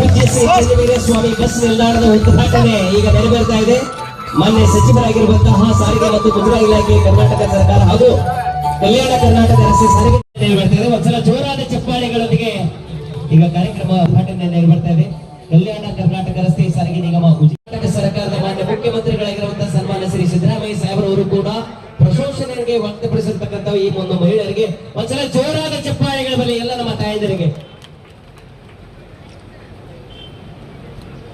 ಚಂದ್ರವೀರ ಸ್ವಾಮಿ bus ನಿಲ್ದಾಣದ ಉದ್ಘಾಟನೆ ಈಗ ನೆರವೇರ್ತಾ ಇದೆ. ಮಾನ್ಯ ಸಚಿವರಾಗಿರುವಂತಹ ಸಾರಿಗೆ ಮತ್ತು ಮುದ್ರಾ ಇಲಾಖೆ ಕರ್ನಾಟಕ ಸರ್ಕಾರ ಹಾಗೂ ಕಲ್ಯಾಣ ಕರ್ನಾಟಕ ರಸ್ತೆ ಸಾರಿಗೆ ನೆರವೇರ್ತಾ ಇದೆ. ಒಂದ್ಸಲ ಜೋರಾದ ಚಪ್ಪಾಳೆಗಳೊಂದಿಗೆ ಈಗ ಕಾರ್ಯಕ್ರಮ ಉದ್ಘಾಟನೆ ನೆರವೇರ್ತಾ ಇದೆ. ಕಲ್ಯಾಣ ಕರ್ನಾಟಕ ರಸ್ತೆ ಸಾರಿಗೆ ನಿಗಮ ಕರ್ನಾಟಕ ಸರ್ಕಾರದ ಮಾನ್ಯ ಮುಖ್ಯಮಂತ್ರಿಗಳಾಗಿರುವಂತಹ ಸನ್ಮಾನ ಶ್ರೀ ಸಿದ್ದರಾಮಯ್ಯ ಸಾಹೇಬರವರು ಕೂಡ ಪ್ರಶಂಸನೆಗೆ ವ್ಯಕ್ತಪಡಿಸಿರ್ತಕ್ಕಂಥ ಈ ಒಂದು ಮಹಿಳೆಯರಿಗೆ ಒಂದ್ಸಲ ಜೋರಾದ ಚಪ್ಪಾಳೆಗಳ ಬಳಿ ಎಲ್ಲ ನಮ್ಮ ತಾಯಂದಿರಿಗೆ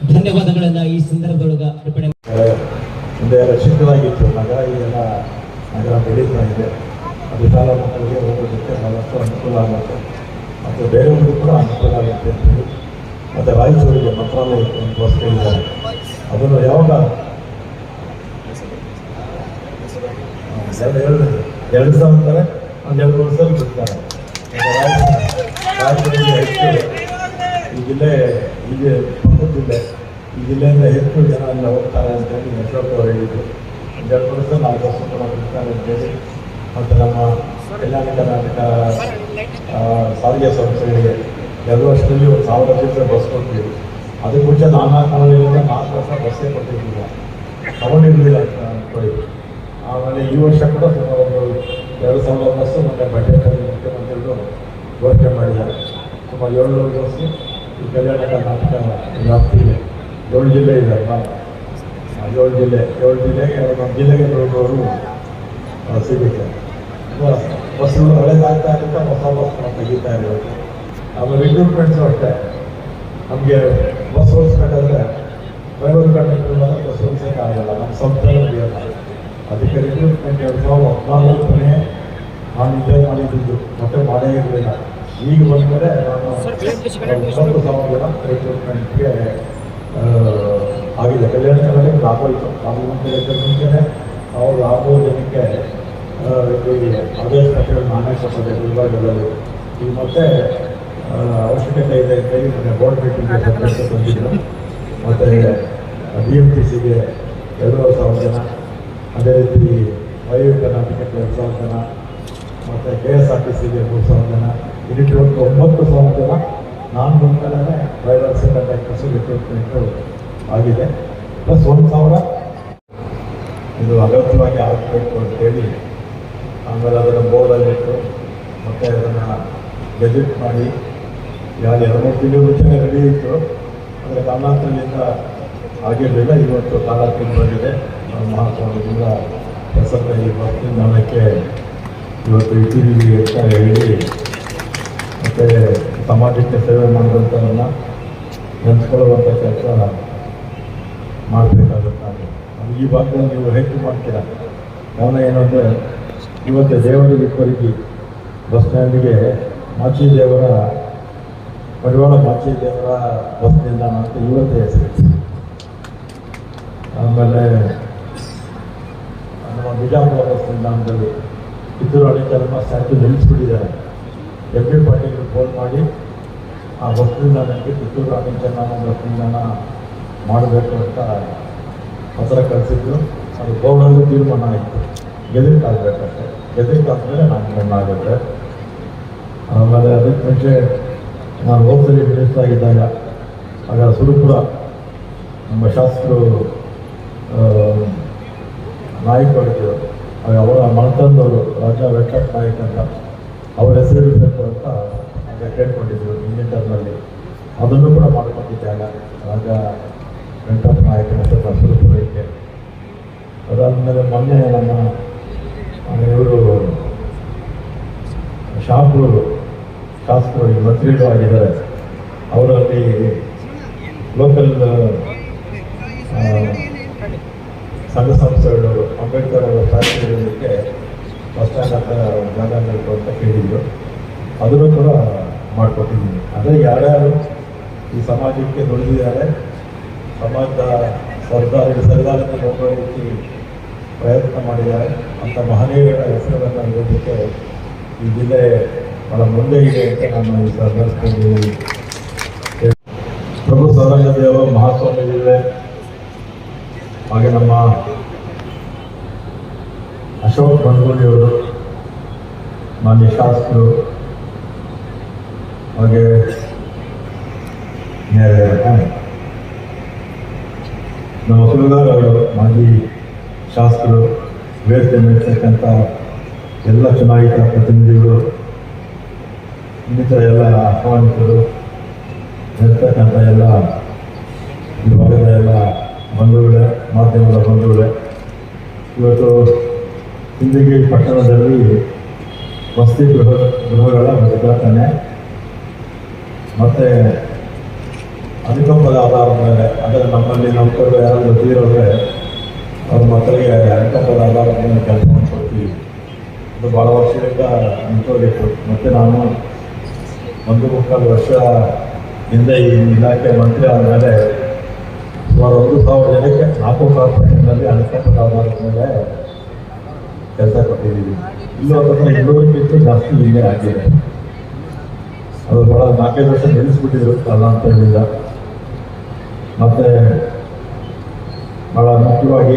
ಧನ್ಯವಾದಗಳನ್ನ ಈ ಸಂದರ್ಭದೊಳಗ ಅರ್ಪಣೆ ಮುಂದೆ ರಕ್ಷಿತವಾಗಿತ್ತು. ನಗರ ಈಗೆಲ್ಲ ನಗರ ಬೆಳೀತಾ ಇದೆ. ಅದು ಸಾಲ ಮಕ್ಕಳಿಗೆ ಹೋಗೋದಕ್ಕೆ ಬಹಳಷ್ಟು ಅನುಕೂಲ ಆಗುತ್ತೆ. ಮತ್ತು ಬೇರೆಯವ್ರಿಗೂ ಕೂಡ ಅನುಕೂಲ ಆಗುತ್ತೆ ಅಂತೇಳಿ ಮತ್ತು ರಾಯಚೂರಿಗೆ ಮಂತ್ರಾಲಯಕ್ಕೆ ಒಂದು ಬಸ್ ಕೇಳಿದ್ದಾರೆ. ಅದನ್ನು ಯಾವಾಗ? ಎರಡು ಎರಡು ಸಾವಿರ ಒಂದು ಎರಡು ವರ್ಷದಲ್ಲಿ ಬಿಡ್ತಾರೆ. ರಾಯಚೂರಿಗೆ ಹೆಚ್ಚು. ಈ ಜಿಲ್ಲೆ ಈಗ ಪಕ್ಕದ ಜಿಲ್ಲೆ ಈ ಜಿಲ್ಲೆಯಿಂದ ಹೆಚ್ಚು ಜನ ಎಲ್ಲ ಹೋಗ್ತಾರೆ ಅಂತೇಳಿ ಅಶೋಕ್ ಅವರು ಹೇಳಿದ್ರು ನಾಲ್ಕು ವರ್ಷ ಕೂಡ ಬಿಡ್ತಾರೆ ಅಂತೇಳಿ ಮತ್ತು ನಮ್ಮ ಕಲ್ಯಾಣ ಕರ್ನಾಟಕ ಸಾರಿಗೆ ಸಂಸ್ಥೆಗಳಿಗೆ ಎರಡು ವರ್ಷದಲ್ಲಿ ಒಂದು ಸಾವಿರ ಚಿಲ್ಲರೆ ಬಸ್ ಕೊಡ್ತೀವಿ. ಅದಕ್ಕೆ ಮುಂಚೆ ನಾನಾ ಕಾಲದಿಂದ ನಾಲ್ಕು ವರ್ಷ ಬಸ್ಸೇ ಕೊಟ್ಟಿರಲಿಲ್ಲ. ತಗೊಂಡಿರಲಿಲ್ಲ ಅಂತ ಅಂದ್ಕೊಳ್ಳಿ. ಆಮೇಲೆ ಈ ವರ್ಷ ಕೂಡ ಸುಮಾರು ಒಂದು ಎರಡು ಸಾವಿರ ಬಸ್ಸು ಮತ್ತು ಬಜೆಟಲ್ಲಿ ಮುಖ್ಯಮಂತ್ರಿಗಳು ಘೋಷಣೆ ಮಾಡಿದ್ದಾರೆ. ಸುಮಾರು ಏಳ್ನೂರು ಬಸ್ಸು ಈ ಕಲ್ಯಾಣ ಕರ್ನಾಟಕ ವ್ಯಾಪ್ತಿಗೆ. ಏಳು ಜಿಲ್ಲೆ ಇದೆ ಏಳು ಜಿಲ್ಲೆ ಏಳು ಜಿಲ್ಲೆಗೆ ನಮ್ಮ ಜಿಲ್ಲೆಗೆ ಬರೋರು ಸಿಗುತ್ತೆ ಬಸ್ಗಳು ಬಸ್ಸುಗಳು ಹಳೆದಾಗ್ತಾ ಇರುತ್ತೆ ಹೊಸ ಬಸ್ಗಳನ್ನ ತೆಗಿತಾ ಇರೋದು ಆಮೇಲೆ ರಿಕ್ರೂಟ್ಮೆಂಟ್ಸು ಅಷ್ಟೇ. ನಮಗೆ ಬಸ್ ಓಡಿಸ್ಬೇಕಾದ್ರೆ ಡ್ರೈವರ್ ಕಂಡಕ್ಟರ್ ಬಸ್ ಓಡಿಸೋಕೆ ಆಗಲ್ಲ ನಮ್ಮ ಸಂಸ್ಥೆ ಅದಕ್ಕೆ ರಿಕ್ರೂಟ್ಮೆಂಟ್ ಎರಡು ಸಾವಿರದ ಹದಿನಾಲ್ಕನೇ ನಾನು ಇದೇ ಮಾಡಿದ್ದು. ಮತ್ತೆ ಮಾಡೇ ಇರಲಿಲ್ಲ. ಈಗ ಬಂದಮೇಲೆ ನಾನು ಒಂಬತ್ತು ಸಾವಿರ ಜನ ರಿಕ್ರೂಟ್ಮೆಂಟ್ಗೆ ಆಗಿದೆ ಕಲ್ಯಾಣ ಕರ್ನಾಟಕ ಲಾಭ ಆಗೋದು ಮುಂಚೆನೆ ಅವ್ರು ಆರ್ನೂರು ಜನಕ್ಕೆ ಅದೇ ಪತ್ರಗಳು ನಾನೇ ಕೊಟ್ಟಿದೆ ಗುಲ್ಬರ್ಗದಲ್ಲಿ. ಈಗ ಮತ್ತೆ ಅವಶ್ಯಕತೆ ಇದೆ ಕೈ ಮೊನ್ನೆ ಬೋರ್ಡ್ ಮೀಟಿಂಗ್ಗೆ ಸಬ್ಜೆಕ್ಟ್ ಬಂದಿದ್ದರು ಮತ್ತು ಬಿ ಎಂ ಟಿ ಸಿಗೆ ಎರಡೂವರೆ ಸಾವಿರ ಜನ. ಅದೇ ರೀತಿ ವಾಯು ಕರ್ನಾಟಕಕ್ಕೆ ಎರಡು ಸಾವಿರ ಜನ. ಮತ್ತು ಕೆ ಎಸ್ ಆರ್ ಟಿ ಸಿಗೆ ಮೂರು ಸಾವಿರ ಜನ. ಒಂದು ಒಂಬತ್ತು ಸಾವಿರ ಜನ. ನಾನು ಬಂದಮೇಲೆ ಡ್ರೈವರ್ಸ್ ಕಂಡಕ್ಟರ್ಸು ರಿಕ್ರೂಟ್ಮೆಂಟು ಆಗಿದೆ. ಪ್ಲಸ್ ಒಂದು ಸಾವಿರ. ಇದು ಅಗತ್ಯವಾಗಿ ಆಗಬೇಕು ಅಂತೇಳಿ ಆಮೇಲೆ ಅದನ್ನು ಬೋರ್ಡಲ್ಲಿಟ್ಟು ಮತ್ತು ಅದನ್ನು ಗೆಜೆಟ್ ಮಾಡಿ ಯಾರು ಎರಡು ಮೂರು ತಿಂಗಳು ಮುಂಚೆನೇ ರೆಡಿ ಇತ್ತು. ಆದರೆ ಕಾರಣಾಂತರದಿಂದ ಆಗಿರಲಿಲ್ಲ. ಇವತ್ತು ಕಾಲ ಬಂದಿದೆ ಮಹಾಸ್ವಾಮಿಗಳ ಪ್ರಸನ್ನ ಈ ನಿಲ್ದಾಣಕ್ಕೆ ಇವತ್ತು ಇಟ್ಟಿದ್ದೀವಿ ಅಂತ ಹೇಳಿ ಮತ್ತು ಸಮಾಜಕ್ಕೆ ಸೇವೆ ಮಾಡಿದಂಥವನ್ನ ನೆನೆಸ್ಕೊಳ್ಳುವಂಥ ಕೆಲಸ ಮಾಡಬೇಕಾಗುತ್ತೆ ಈ ಭಾಗದಲ್ಲಿ ನೀವು ಹೆಚ್ಚು ಮಾಡ್ತೀರಾ? ಕಾರಣ ಏನಂದರೆ ಇವತ್ತು ದೇವರಿಗೆ ಕೊರಗಿ ಬಸ್ ಸ್ಟ್ಯಾಂಡಿಗೆ ಮಾಚಿ ದೇವರ ಪರಿವಾರ ಮಾಚಿ ದೇವರ ಬಸ್ ನಿಲ್ದಾಣ ಅಂತ ಇವತ್ತೇ ಹೆಸರು ಆಮೇಲೆ ನಮ್ಮ ಬಿಜಾಪುರ ಬಸ್ ನಿಲ್ದಾಣದಲ್ಲಿ ಕಿತ್ತೂರು ಅಡಿಕೆ ಸ್ಟ್ಯಾಚು ನಿಲ್ಲಿಸ್ಬಿಟ್ಟಿದ್ದಾರೆ. ಎಂ ಬಿ ಫೋನ್ ಮಾಡಿ ಆ ಬಸ್ ನಿಲ್ದಾಣಕ್ಕೆ ಕಿತ್ತೂರು ಬಸ್ ನಿಲ್ದಾಣ ಮಾಡಬೇಕು ಅಂತ ಪತ್ರ ಕಳಿಸಿದ್ರು. ಅದು ಗೌಡಲ್ಲಿ ತೀರ್ಮಾನ ಆಯಿತು. ಗೆದರಿಕಾಗಬೇಕಷ್ಟೆ ಗೆದಕ್ಕಾದ್ಮೇಲೆ ನಾನು ಆಗುತ್ತೆ ಆಮೇಲೆ ಅದಕ್ಕೆ ಮುಂಚೆ ನಾನು ಹೋಗ್ತೀನಿ ಮಿನಿಸ್ಟರ್ ಆಗಿದ್ದಾಗ ಆಗ ಸುರಪುರ ನಮ್ಮ ಶಾಸಕರು ಆ, ನಾಯಕರಿದ್ದರು ಆಗ ಅವರ ಮನತಂದವರು ರಾಜ ವೆಂಕಟ ನಾಯಕ್ ಅಂತ. ಅವ್ರ ಹೆಸರು ಅಂತ ಆಗ ಕೇಳ್ಕೊಂಡಿದ್ರು ಇಂಜಿನಿಯರ್ನಲ್ಲಿ ಅದನ್ನು ಕೂಡ ಮಾಡ್ಕೊಂಡಿದ್ದೆ ಆಗ. ವೆಂಕಟ ನಾಯಕನ ಹೆಸರನ್ನ ಪೂರೈಕೆ ಅದಾದಮೇಲೆ ಮೊನ್ನೆ ನಮ್ಮ ಇವರು ಶಾಪೂರು ಶಾಸಕರು ಮಂತ್ರಿಗಳು ಆಗಿದ್ದಾರೆ. ಅವರಲ್ಲಿ ಲೋಕಲ್ ಸಂಘ ಸಂಸ್ಥೆಗಳು, ಅಂಬೇಡ್ಕರ್ ಅವರ ಫ್ಯಾಕ್ಟರಿಗಳಿಗೆ ಬಸ್ ಸ್ಟ್ಯಾಂಡ್ ಜಾಗ ಅಂತ ಕೇಳಿದ್ರು. ಅದನ್ನು ಕೂಡ ಮಾಡಿಕೊಟ್ಟಿದ್ದೀನಿ. ಅಂದರೆ ಯಾರ್ಯಾರು ಈ ಸಮಾಜಕ್ಕೆ ದುಡಿದಿದ್ದಾರೆ ಸಮಾಜದ ಸರ್ದಾರ ಸರ್ದಾರಕ್ಕೆ ಹೋಗೋ ಪ್ರಯತ್ನ ಮಾಡಿದ್ದಾರೆ ಅಂಥ ಮಹನೀಯರ ಹೆಸರುಗಳನ್ನು ಇಡೋದಕ್ಕೆ ಈ ಜಿಲ್ಲೆ ಬಹಳ ಮುಂದೆ ಇದೆ ಅಂತ ನಾನು ಈ ಸಂದರ್ಭದಲ್ಲಿ ಪ್ರಭು ಸದಾನಂದೇವ ಮಹಾಸ್ವಾಮಿ ಹಾಗೆ ನಮ್ಮ ಅಶೋಕ್ ಬಂಗೋಲಿಯವರು ಮಾನ್ಯ ಶಾಸಕರು. ಹಾಗೆ ನಮ್ಮ ಸುಲಗಾರ್ ಅವರು, ಮಾಜಿ ಶಾಸಕರು, ವೇದಿಕೆ ನಡೆಸಿರ್ತಕ್ಕಂಥ ಎಲ್ಲ ಚುನಾಯಿತ ಪ್ರತಿನಿಧಿಗಳು, ಇನ್ನಿತರ ಎಲ್ಲ ಆಹ್ವಾನಿತರು ಇರ್ತಕ್ಕಂಥ ಎಲ್ಲ ವಿಭಾಗದ ಎಲ್ಲ ಬಂಧುಗಳೇ, ಮಾಧ್ಯಮದ ಬಂಧುಗಳೇ, ಇವತ್ತು ಸಿಂದಗಿ ಪಟ್ಟಣದಲ್ಲಿ ವಸತಿ ಗೃಹ ಗೃಹಗಳ ಉದ್ಘಾಟನೆ ಮತ್ತು ಅನುಕಂಪದ ಆಧಾರದ ಮೇಲೆ, ಅಂದರೆ ನಮ್ಮಲ್ಲಿ ನೌಕರರು ಯಾರಾದರೂ ಗೊತ್ತಿರೋದ್ರೆ ಅವ್ರ ಮಕ್ಕಳಿಗೆ ಅನುಕಂಪದ ಆಧಾರದ ಮೇಲೆ ಕೆಲಸ ಕೊಡ್ತೀವಿ ಅದು ಭಾಳ ವರ್ಷದಿಂದ ನಿಂತೋಗಿತ್ತು. ಮತ್ತು ನಾನು ಒಂದು ಮುಕ್ಕಾಲು ವರ್ಷ ಹಿಂದೆ ಈ ಇಲಾಖೆ ಮಂತ್ರಿ ಆದಮೇಲೆ ಸುಮಾರು ಒಂದು ಸಾವಿರ ಜನಕ್ಕೆ ನಾಲ್ಕು ಕಾರ್ಪೊರೇಷನ್ನಲ್ಲಿ ಅನುಕಂಪದ ಆಧಾರದ ಮೇಲೆ ಕೆಲಸ ಕೊಟ್ಟಿದ್ದೀವಿ. ಇಲ್ಲೂ ಅದನ್ನು ಇನ್ನೂರಕ್ಕಿಂತ ಜಾಸ್ತಿ ಇಲ್ಲೇ ಆಗಿದೆ ಅದು ಭಾಳ ನಾಲ್ಕೈದು ವರ್ಷ ನಿಲ್ಲಿಸ್ಬಿಟ್ಟಿದ್ರು ಕಾರಣಾಂತರಗಳಿಂದ ಮತ್ತು ಭಾಳ ಮುಖ್ಯವಾಗಿ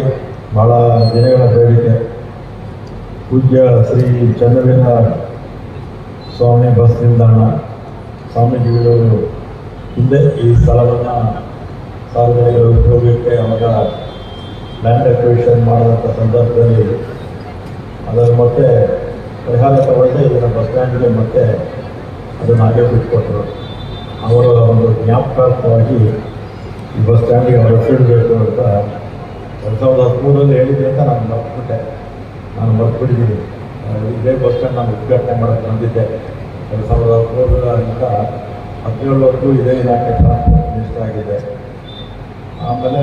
ಭಾಳ ದಿನಗಳ ಬೇಡಿಕೆ. ಪೂಜ್ಯ ಶ್ರೀ ಚಂದ್ರವೀರ ಸ್ವಾಮಿ ಬಸ್ ನಿಲ್ದಾಣ. ಸ್ವಾಮೀಜಿಗಳು ಹಿಂದೆ ಈ ಸ್ಥಳವನ್ನು ಸಾರ್ವಜನಿಕರ ಉಪಯೋಗಕ್ಕೆ ಅವಾಗ ಲ್ಯಾಂಡ್ ಅಕ್ವಿಷನ್ ಮಾಡಿದಂಥ ಸಂದರ್ಭದಲ್ಲಿ ಅದರ ಮತ್ತೆ ಪರಿಹಾರ ತಗೊಳ್ಳದೆ ಇದನ್ನು ಬಸ್ ಸ್ಟ್ಯಾಂಡ್ಗೆ ಮತ್ತೆ ಅದನ್ನು ಹಾಗೆ ಬಿಟ್ಕೊಟ್ರು. ಅವರ ಒಂದು ಜ್ಞಾಪಕಾರ್ಥವಾಗಿ ಈ ಬಸ್ ಸ್ಟ್ಯಾಂಡಿಗೆ ಅವರು ಹೆಸರಿಡಬೇಕು ಅಂತ ಎರಡು ಸಾವಿರದ ಹದಿಮೂರಲ್ಲಿ ಹೇಳಿದ್ದೆ ಅಂತ ನಾನು ಮರ್ತ್ಬಿಟ್ಟೆ. ನಾನು ಮರ್ತ್ಬಿಟ್ಟಿದ್ದೀನಿ. ಇದೇ ಬಸ್ ಸ್ಟ್ಯಾಂಡ್ ನಾನು ಉದ್ಘಾಟನೆ ಮಾಡೋಕ್ಕೆ ಬಂದಿದ್ದೆ. ಎರಡು ಸಾವಿರದ ಹದಿಮೂರರಿಂದ ಹದಿನೇಳವರೆಗೂ ಇದೇ ಇಲಾಖೆ ಟ್ರಾನ್ಸ್ಪೋರ್ಟ್ ಮಿನಿಸ್ಟರ್ ಆಗಿದೆ. ಆಮೇಲೆ